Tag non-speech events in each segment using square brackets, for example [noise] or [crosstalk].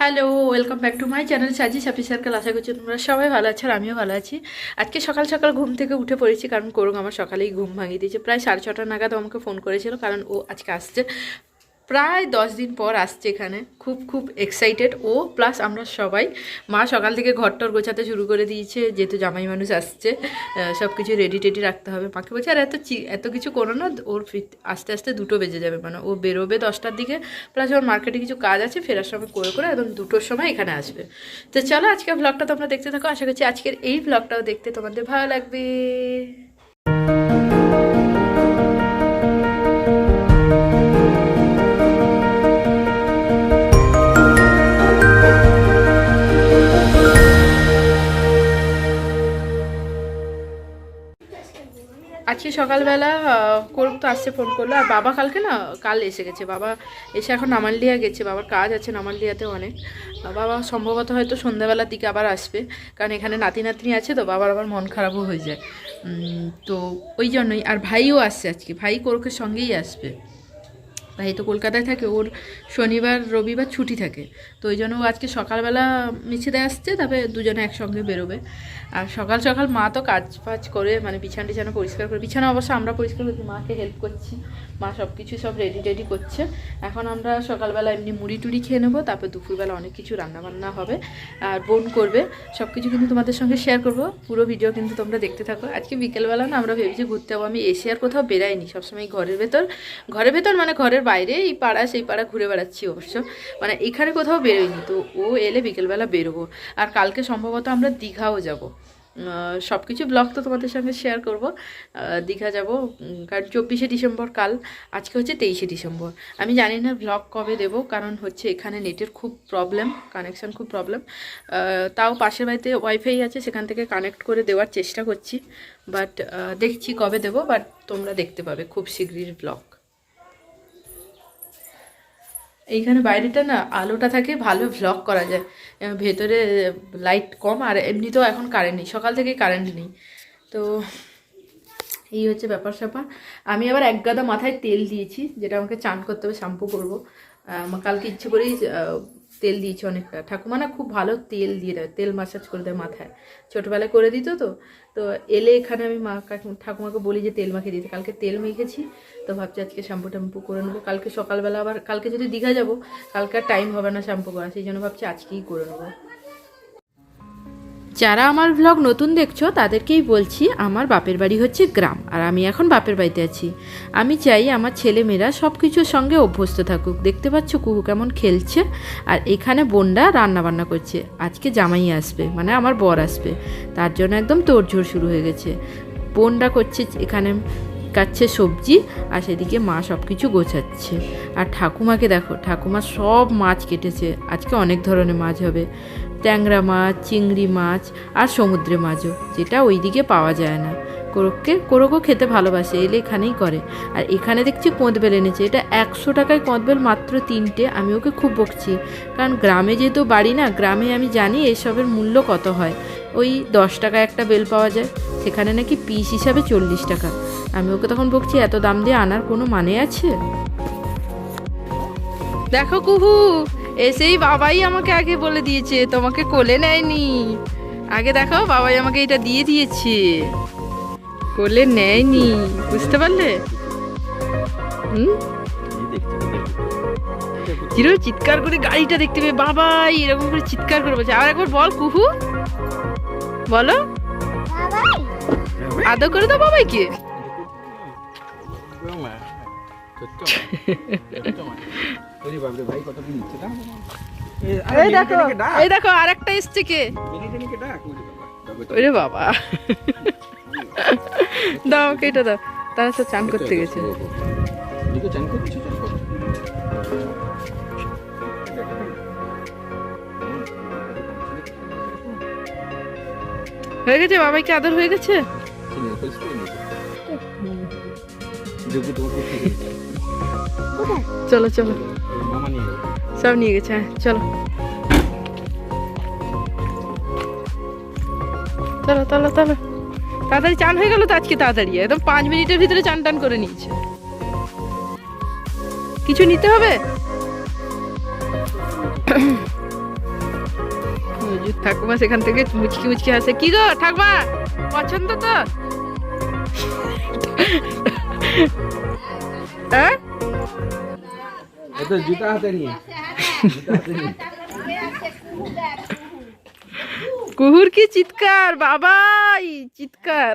Hello welcome back to my channel সাজি সাপি circle আশা করছি তোমরা সবাই ভালো আছো আর আমিও ভালো আছি। আজকে সকাল সকাল ঘুম থেকে উঠে পড়েছি কারণ করুন আমার সকালেই ঘুম ভাঙিয়ে দিয়েছে। প্রায় সাড়ে ছটা নাগাদ আমাকে ফোন করেছিল কারণ ও আজকে আসছে। প্রায় দশ দিন পর আসছে এখানে। খুব খুব এক্সাইটেড ও প্লাস আমরা সবাই। মা সকাল থেকে ঘরটর গোছাতে শুরু করে দিয়েছে, যেহেতু জামাই মানুষ আসছে সব কিছু রেডি টেডি রাখতে হবে। মাকে বলছে, আর, এত এত কিছু করো না, ওর আস্তে আস্তে দুটো বেজে যাবে। মানে ও বেরোবে দশটার দিকে প্লাস ওর মার্কেটে কিছু কাজ আছে, ফেরার সময় করে করে একদম দুটোর সময় এখানে আসবে। তো চলো আজকের ব্লগটা তোমরা দেখতে থাকো। আশা করছি আজকের এই ব্লগটাও দেখতে তোমাদের ভালো লাগবে। আজকে সকালবেলা করুক তো আসছে ফোন করল। আর বাবা কালকে না, কাল এসে গেছে। বাবা এসে এখন নামালডিয়া গেছে। বাবার কাজ আছে নামালডিয়াতে অনেক। বাবা সম্ভবত হয়তো সন্ধ্যাবেলার দিকে আবার আসবে। কারণ এখানে নাতি নাতনি আছে তো, বাবার আবার মন খারাপও হয়ে যায়। তো ওই জন্যই। আর ভাইও আসছে আজকে। ভাই কোরকের সঙ্গেই আসবে। ভাই তো কলকাতায় থাকে, ওর শনিবার, রবিবার ছুটি থাকে। তো ওই জন্য ও আজকে সকালবেলা মিছিলে আসছে তবে দুজনে একসঙ্গে বেরোবে। আর সকাল সকাল মা তো কাজ ফাজ করে মানে বিছানা টিছানা পরিষ্কার করে, বিছানা অবশ্য আমরা পরিষ্কার করছি, মাকে হেল্প করছি। মা সব কিছু সব রেডি টেডি করছে। এখন আমরা সকালবেলা এমনি মুড়ি টুড়ি খেয়ে নেব, তারপর দুপুরবেলা অনেক কিছু রান্নাবান্না হবে, আর বোন করবে। সব কিছু কিন্তু তোমাদের সঙ্গে শেয়ার করব, পুরো ভিডিও কিন্তু তোমরা দেখতে থাকো। আজকে বিকেলবেলা না আমরা ভেবেছি ঘুরতে যাব, আমি এসে আর কোথাও বেরাইনি সবসময় ঘরের ভেতর। ঘরের ভেতর মানে ঘরের বাইরে এই পাড়া, সেই পাড়া ঘুরে বেড়াচ্ছি অবশ্য। মানে এখানে কোথাও বেরোয়নি তো ও এলে বিকেলবেলা বেরোবো। আর কালকে সম্ভবত আমরা দীঘাও যাব। সব কিছু ব্লগ তো তোমাদের সঙ্গে শেয়ার করব। দীঘা যাব কারণ চব্বিশে ডিসেম্বর কাল, আজকে হচ্ছে তেইশে ডিসেম্বর। আমি জানি না ব্লগ কবে দেব, কারণ হচ্ছে এখানে নেটের খুব প্রবলেম কানেকশান খুব প্রবলেম তাও পাশের বাড়িতে ওয়াইফাই আছে, সেখান থেকে কানেক্ট করে দেওয়ার চেষ্টা করছি। বাট দেখছি কবে দেব বাট তোমরা দেখতে পাবে খুব শীঘ্রই ব্লগ এইখানে বাইরেটা না আলোটা থাকে, ভালো ভ্লগ করা যায়। ভেতরে লাইট কম আর এমনিতেও এখন কারেন্ট নেই, সকাল থেকে কারেন্ট নেই। তো এই হচ্ছে ব্যাপার স্যাপার। আমি আবার এক গাদা মাথায় তেল দিয়েছি, যেটা আমাকে চান করতে হবে শ্যাম্পু করব। কালকে ইচ্ছে করেই তেল দিয়েছে অনেকটা। ঠাকুমা না খুব ভালো তেল দিয়ে দেয়, তেল মাসাজ করে দেয় মাথায়। ছোটোবেলায় করে দিত তো তো এলে এখানে আমি মা ঠাকুমাকে বলি যে তেল মাখিয়ে দিতে। কালকে তেল মেখেছি, তো ভাবছি আজকে শ্যাম্পু ট্যাম্পু করে নেব। কালকে সকালবেলা আবার, কালকে যদি দীঘা যাব, কালকে আর টাইম হবে না শ্যাম্পু করা সেই জন্য ভাবছি আজকেই করে নেব। যারা আমার ভ্লগ নতুন দেখছ, তাদেরকেই বলছি, আমার বাপের বাড়ি হচ্ছে গ্রাম, আর আমি এখন বাপের বাড়িতে আছি। আমি চাই আমার ছেলেমেয়েরা সব কিছুর সঙ্গে অভ্যস্ত থাকুক। দেখতে পাচ্ছ কুকু কেমন খেলছে, আর এখানে বোনরা রান্না বান্না করছে। আজকে জামাই আসবে মানে আমার বর আসবে। তার জন্য একদম তোড়ঝোড় শুরু হয়ে গেছে। বোনরা করছে, এখানে কাটছে সবজি, আর সেদিকে মা সব কিছু গোছাচ্ছে। আর ঠাকুমাকে দেখো, ঠাকুমা সব মাছ কেটেছে। আজকে অনেক ধরনের মাছ হবে। ট্যাংরা মাছ, চিংড়ি মাছ আর সমুদ্রে মাছও, যেটা ওইদিকে পাওয়া যায় না। কোরককে, কোরকও খেতে ভালোবাসে, এলে এখানেই করে। আর এখানে দেখছি কোঁদবেল এনেছে, এটা একশো টাকায় কোঁদবেল, মাত্র তিনটে, আমি ওকে খুব বকছি। কারণ গ্রামে যেহেতু বাড়ি না, গ্রামে আমি জানি এসবের মূল্য কত হয়। ওই দশ টাকা একটা বেল পাওয়া যায়, সেখানে নাকি পিস হিসাবে চল্লিশ টাকা। আমি ওকে তখন বকছি, এত দাম দিয়ে আনার কোনো মানে আছে? দেখো কুহু এসেই বাবাই আমাকে আগে বলে দিয়েছে তোমাকে কোলে নেয়নি। আগে দেখো বাবাই আমাকে এটা দিয়ে দিয়েছে। কোলে নেয়নি বুঝতে পারলে? হুম? জিরো চিৎকার করে গাড়িটা দেখতে পেয়ে বাবাই এরকম করে চিৎকার করে বলছে। আর একবার বল কুহু। বলো। আদর করে দাও বাবাইকে। [laughs] এই দেখো এই দেখো আরেকটা এসছে কে? ওরে বাবা। দাও দাও। তারা তো চান করতে গেছে। হয়ে গেছে? বাবাইকে আদর হয়ে গেছে? চলো চলো। সব নিয়ে গেছে হ্যাঁ চলো। চলো চলো চলো। তাড়াতাড়ি চান হয়ে গেল তো আজকে তাড়াতাড়ি, একদম পাঁচ মিনিটের ভিতরে চান টান করে নিয়েছে। কিছু নিতে হবে? ঠাকুমা সেখান থেকে মুচকি মুচকি হাসে, কি গো ঠাকুমা, পছন্দ তো? হ্যাঁ? এত জুতা হাতে নিয়ে। কুহুর কি চিৎকার? বাবাই চিৎকার।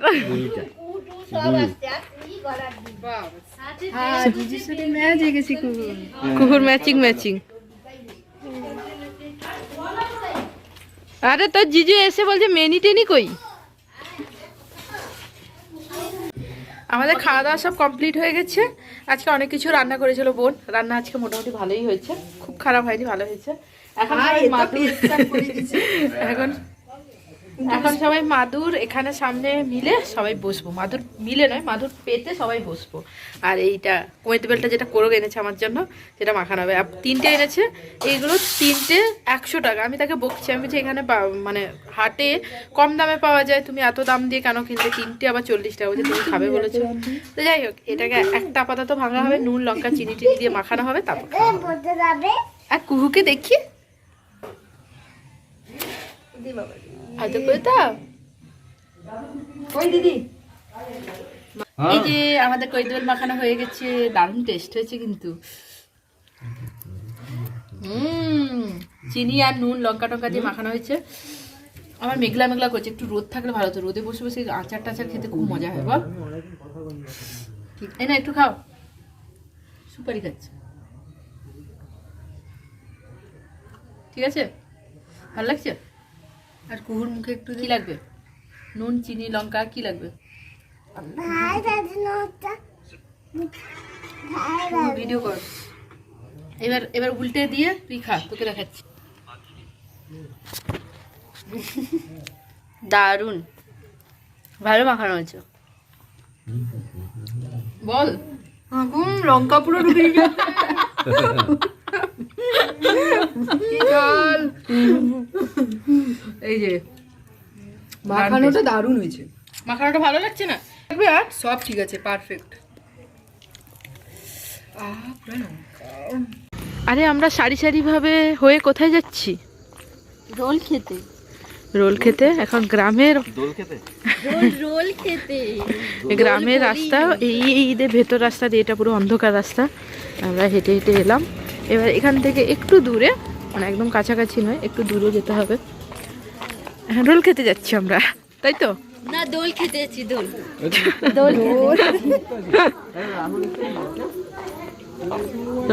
কুকুর ম্যাচিং ম্যাচিং আরে তোর জিজু এসে বলছে মেনি টেনি কই? আমাদের খাওয়া দাওয়া সব কমপ্লিট হয়ে গেছে। আজকে অনেক কিছু রান্না করেছিল বোন। রান্না আজকে মোটামুটি ভালোই হয়েছে। খুব খারাপ হয়নি ভালো হয়েছে। এখন এখন এখন সবাই মাদুর এখানে সামনে মিলে সবাই বসবো। মাদুর মিলে নয় মাদুর পেতে সবাই বসবো। আর এইটা কোয়েত বেলটা যেটা কোরগ এনেছে আমার জন্য সেটা মাখানো হবে। আর তিনটে এনেছে এইগুলো তিনটে একশো টাকা। আমি তাকে বকছি আমি যে এখানে মানে হাটে কম দামে পাওয়া যায় তুমি এত দাম দিয়ে কেন কিনতে তিনটে আবার চল্লিশ টাকা বলছে তুমি খাবে বলেছ। তো যাই হোক এটাকে একটা আপাতত ভাঙা হবে নুন লঙ্কা চিনি টিনি দিয়ে মাখানো হবে তারপর আর কুহুকে দেখি। হয়তো করে দাও ওই দিদি। এই যে আমাদের কৈদবেল মাখানো হয়ে গেছে দারুণ টেস্ট হয়েছে কিন্তু। হুম চিনি আর নুন লঙ্কা টঙ্কা দিয়ে মাখানো হয়েছে। আমার মেঘলা মেঘলা করছে একটু রোদ থাকলে ভালো হতো। রোদে বসে বসে আচার টাচার খেতে খুব মজা হয় বল। ঠিক এই না একটু খাও। সুপারি খাচ্ছে। ঠিক আছে? ভালো লাগছে? আর কুহুর মুখে একটু কি লাগবে? নুন চিনি লঙ্কা আর কি লাগবে? ভিডিও কর। এবার এবার উল্টে দিয়ে তুই খা তোকে দেখাচ্ছি। দারুণ ভালো মাখানো হয়েছে। বল। আগুন লঙ্কা পুরো ঢুকে [laughs] জল এই যে মাখানোটা দারুণ হয়েছে। মাখানোটা ভালো লাগছে না? আর? সব ঠিক আছে পারফেক্ট আরে আমরা সারি সারি ভাবে হয়ে কোথায় যাচ্ছি? রোল খেতে। রোল খেতে? এখন গ্রামের দোল খেতে? রোল রোল খেতে। গ্রামের রাস্তা এই এই ঈদের ভেতর রাস্তা দিয়ে এটা পুরো অন্ধকার রাস্তা। আমরা হেঁটে হেঁটে এলাম। এবার এখান থেকে একটু দূরে মানে একদম কাছাকাছি নয় একটু দূরে যেতে হবে। হ্যাঁ রোল খেতে যাচ্ছি আমরা তাই তো? না দোল খেতে যাচ্ছি দোল।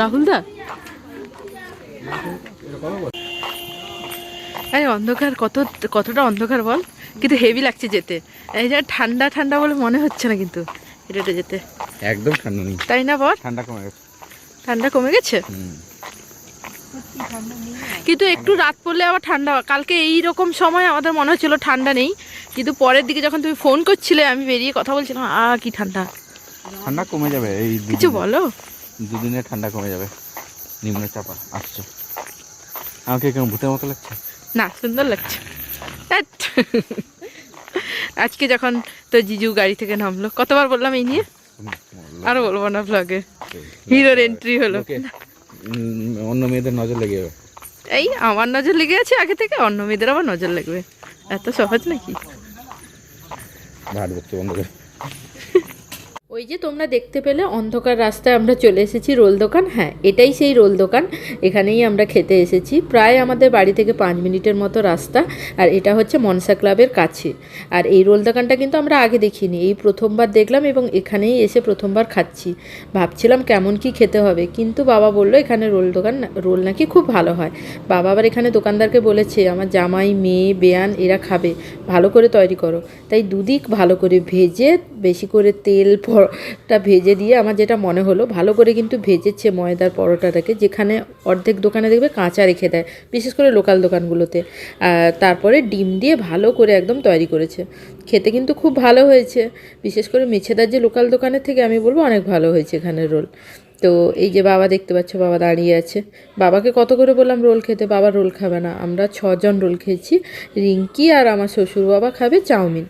রাহুল দা? আরে অন্ধকার কত কতটা অন্ধকার বল কিন্তু হেভি লাগছে যেতে। এই যে ঠান্ডা ঠান্ডা বলে মনে হচ্ছে না কিন্তু হেঁটে হেঁটে যেতে। একদম ঠান্ডা নেই। তাই না বল? ঠান্ডা কমে গেছে। ঠান্ডা কমে গেছে? হুম। কিন্তু একটু রাত পড়লে আবার ঠান্ডা কালকে এই রকম সময় আমাদের মনে হচ্ছিল ঠান্ডা নেই। কিন্তু পরের দিকে যখন তুমি ফোন করছিলে আমি বেরিয়ে কথা বলছিলাম আ কি ঠান্ডা? ঠান্ডা কমে যাবে এই কিছু বলো। দুদিনে ঠান্ডা কমে যাবে। নিম্নচাপা আসছে। আমাকে কেমন ভূতের মতো লাগছে? না সুন্দর লাগছে। আজকে যখন তো জিজু গাড়ি থেকে নামলো কতবার বললাম এই নিয়ে? আরও বলব না ব্লগে হিরোর এন্ট্রি হলো। অন্য মেয়েদের নজর লেগে যাবে। এই আমার নজর লেগে আছে আগে থেকে অন্য মেয়েদের আবার নজর লাগবে। এত সহজ নাকি? ভাট বন্ধ করে। ওই যে তোমরা দেখতে পেলে অন্ধকার রাস্তায় আমরা চলে এসেছি রোল দোকান। হ্যাঁ এটাই সেই রোল দোকান। এখানেই আমরা খেতে এসেছি। প্রায় আমাদের বাড়ি থেকে পাঁচ মিনিটের মতো রাস্তা। আর এটা হচ্ছে মনসা ক্লাবের কাছে। আর এই রোল দোকানটা কিন্তু আমরা আগে দেখিনি। এই প্রথমবার দেখলাম এবং এখানেই এসে প্রথমবার খাচ্ছি। ভাবছিলাম কেমন কি খেতে হবে। কিন্তু বাবা বলল, এখানে রোল দোকান রোল নাকি খুব ভালো হয়। বাবা আবার এখানে দোকানদারকে বলেছে, আমার জামাই, মেয়ে, বেয়ান, এরা খাবে। ভালো করে তৈরি করো। তাই দুদিক ভালো করে ভেজে, বেশি করে তেল পরোটা ভেজে দিয়ে আমার যেটা মনে হলো, ভালো করে কিন্তু ভেজেছে ময়দার পরোটাটাকে, যেখানে অর্ধেক দোকানে দেখবে কাঁচা রেখে দেয়, বিশেষ করে লোকাল দোকানগুলোতে। তারপরে ডিম দিয়ে ভালো করে একদম তৈরি করেছে। খেতে কিন্তু খুব ভালো হয়েছে। বিশেষ করে মেছেদার যে লোকাল দোকানের থেকে আমি বলব, অনেক ভালো হয়েছে এখানে রোল। তো এই যে বাবা দেখতে পাচ্ছ, বাবা দাঁড়িয়ে আছে। বাবাকে কত করে বললাম, রোল খেতে, বাবা রোল খাবে না। আমরা ছজন রোল খেয়েছি। রিঙ্কি আর আমার শ্বশুর বাবা খাবে চাউমিন।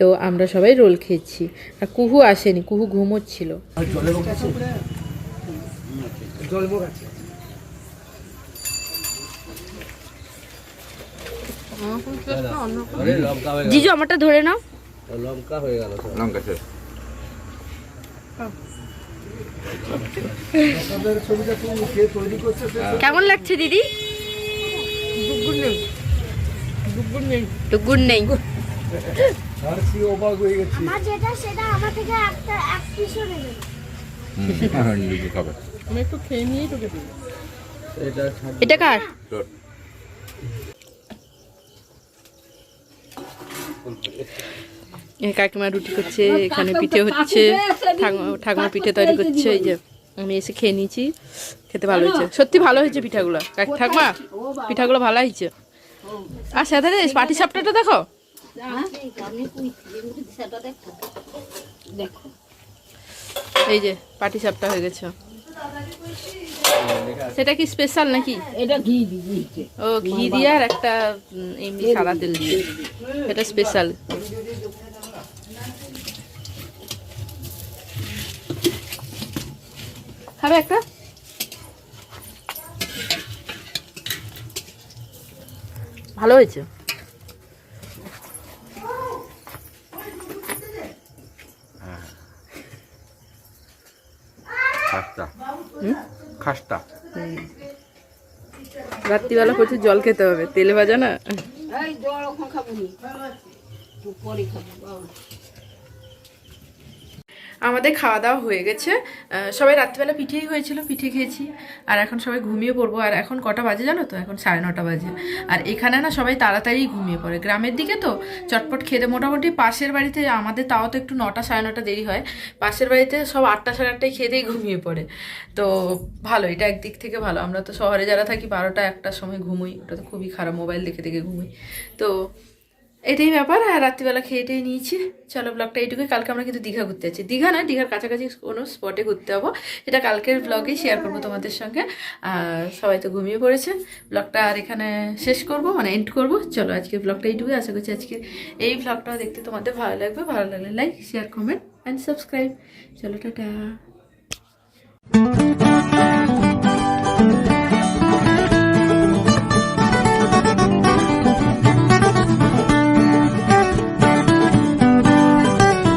তো আমরা সবাই রোল খেয়েছি। আর কুহু আসেনি কুহু ঘুমোচ্ছিল। জিজু আমারটা ধরে নাও। লঙ্কা হয়ে শেষ কেমন লাগছে দিদি টুকুর নেই। আমার যেটা সেটা আমার থেকে একটা এক পিসও নেবে [laughs] নিজে খাবে। এটা কার? কাকিমা রুটি করছে এখানে পিঠে হচ্ছে ঠাকুমা ঠাকুমা পিঠে তৈরি করছে এই যে আমি এসে খেয়ে নিয়েছি খেতে ভালো হয়েছে। সত্যি ভালো হয়েছে পিঠাগুলো। কাকি ঠাকুমা পিঠাগুলো ভালো হয়েছে। আর সাথে পাটি সাপটাটা দেখো। এই যে পাটি সাপটা হয়ে গেছে। সেটা কি স্পেশাল নাকি? এটা ঘি ও ঘি দিয়ে আর একটা এমনি সাদা তেল দিয়ে। এটা স্পেশাল খাবে একটা? ভালো হয়েছে। খাস্তা খাস্তা রাত্রিবেলা প্রচুর জল খেতে হবে। তেলে ভাজা না? এই জল ওখানে খাব পরে খাব বাবা। আমাদের খাওয়া দাওয়া হয়ে গেছে। সবাই রাত্রিবেলা পিঠেই হয়েছিল, পিঠে খেয়েছি। আর এখন সবাই ঘুমিয়ে পড়ব। আর এখন কটা বাজে জানো তো? এখন সাড়ে নটা বাজে। আর এখানে না সবাই তাড়াতাড়ি ঘুমিয়ে পড়ে। গ্রামের দিকে তো চটপট খেতে মোটামুটি পাশের বাড়িতে, আমাদের তাও তো একটু নটা, সাড়ে নটা দেরি হয়। পাশের বাড়িতে সব আটটা, সাড়ে আটটায় খেতেই ঘুমিয়ে পড়ে। তো ভালো, এটা একদিক থেকে ভালো। আমরা তো শহরে যারা থাকি, বারোটা, একটার সময় ঘুমোই। ওটা তো খুবই খারাপ, মোবাইল দেখে দেখে ঘুমোই। তো এটাই ব্যাপার, আর রাত্রিবেলা খেয়ে টেয়ে নিয়েছি। চলো ব্লগটা এইটুকুই, কালকে আমরা কিন্তু দীঘা ঘুরতে যাচ্ছি। দীঘা না দীঘার কাছাকাছি কোনো স্পটে ঘুরতে যাব। সেটা কালকের ব্লগেই শেয়ার করব তোমাদের সঙ্গে। আর সবাই তো ঘুমিয়ে পড়েছে। ব্লগটা আর এখানে শেষ করব মানে এন্ড করব। চলো আজকে ব্লগটা এইটুকুই, আশা করছি আজকে এই ব্লগটাও দেখতে তোমাদের ভালো লাগবে। ভালো লাগলে like share comment and subscribe চলো, টাটা।